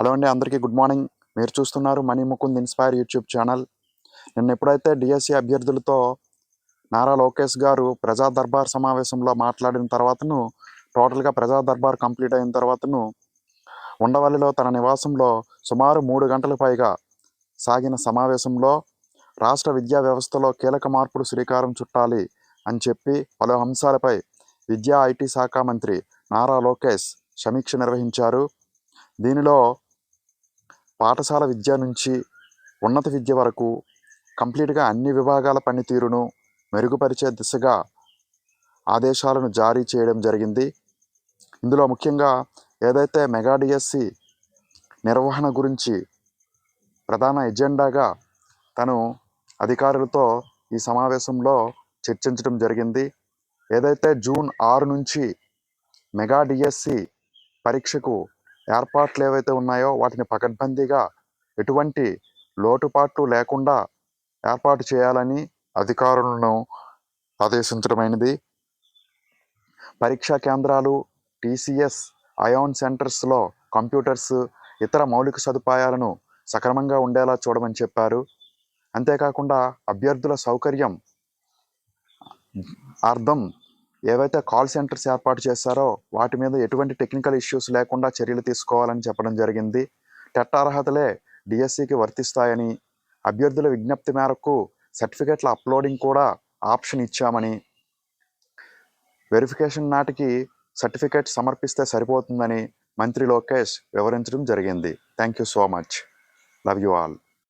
అండి అందరికీ good morning. మీరు చూస్తున్నారు Mani Mukund inspire YouTube channel. నిన్న ఎప్పుడైతే డిఎస్సి అభ్యర్థులతో నారా లోకేష్ గారు ప్రజా దర్బార్ సమావేశంలో మాట్లాడిన తర్వాతను టోటల్గా ప్రజా దర్బార్ కంప్లీట్ అయిన తర్వాతను ఉండవల్లిలో తన నివాసంలో సుమారు మూడు గంటల పైగా సాగిన సమావేశంలో రాష్ట్ర విద్యా వ్యవస్థలో కీలక మార్పులు శ్రీకారం చుట్టాలి అని చెప్పి పలు అంశాలపై విద్యా ఐటీ శాఖ మంత్రి నారా లోకేష్ సమీక్ష నిర్వహించారు. దీనిలో పాఠశాల విద్య నుంచి ఉన్నత విద్య వరకు కంప్లీట్గా అన్ని విభాగాల పనితీరును మెరుగుపరిచే దిశగా ఆదేశాలను జారీ చేయడం జరిగింది. ఇందులో ముఖ్యంగా ఏదైతే మెగా డిఎస్సి నిర్వహణ గురించి ప్రధాన ఎజెండాగా తను అధికారులతో ఈ సమావేశంలో చర్చించడం జరిగింది. ఏదైతే జూన్ ఆరు నుంచి మెగా డిఎస్సి పరీక్షకు ఏర్పాట్లు ఏవైతే ఉన్నాయో వాటిని పకడ్బందీగా ఎటువంటి లోటుపాట్లు లేకుండా ఏర్పాటు చేయాలని అధికారులను ఆదేశించడమైనది. పరీక్షా కేంద్రాలు టీసీఎస్ అయాన్ సెంటర్స్లో కంప్యూటర్స్ ఇతర మౌలిక సదుపాయాలను సక్రమంగా ఉండేలా చూడమని చెప్పారు. అంతేకాకుండా అభ్యర్థుల సౌకర్యం అర్థం ఏవైతే కాల్ సెంటర్స్ ఏర్పాటు చేశారో వాటి మీద ఎటువంటి టెక్నికల్ ఇష్యూస్ లేకుండా చర్యలు తీసుకోవాలని చెప్పడం జరిగింది. టెట్ అర్హతలే డిఎస్సికి వర్తిస్తాయని అభ్యర్థుల విజ్ఞప్తి మేరకు సర్టిఫికెట్ల అప్లోడింగ్ కూడా ఆప్షన్ ఇచ్చామని. వెరిఫికేషన్ నాటికి సర్టిఫికేట్ సమర్పిస్తే సరిపోతుందని మంత్రి లోకేష్ వివరించడం జరిగింది. Thank you so much love you all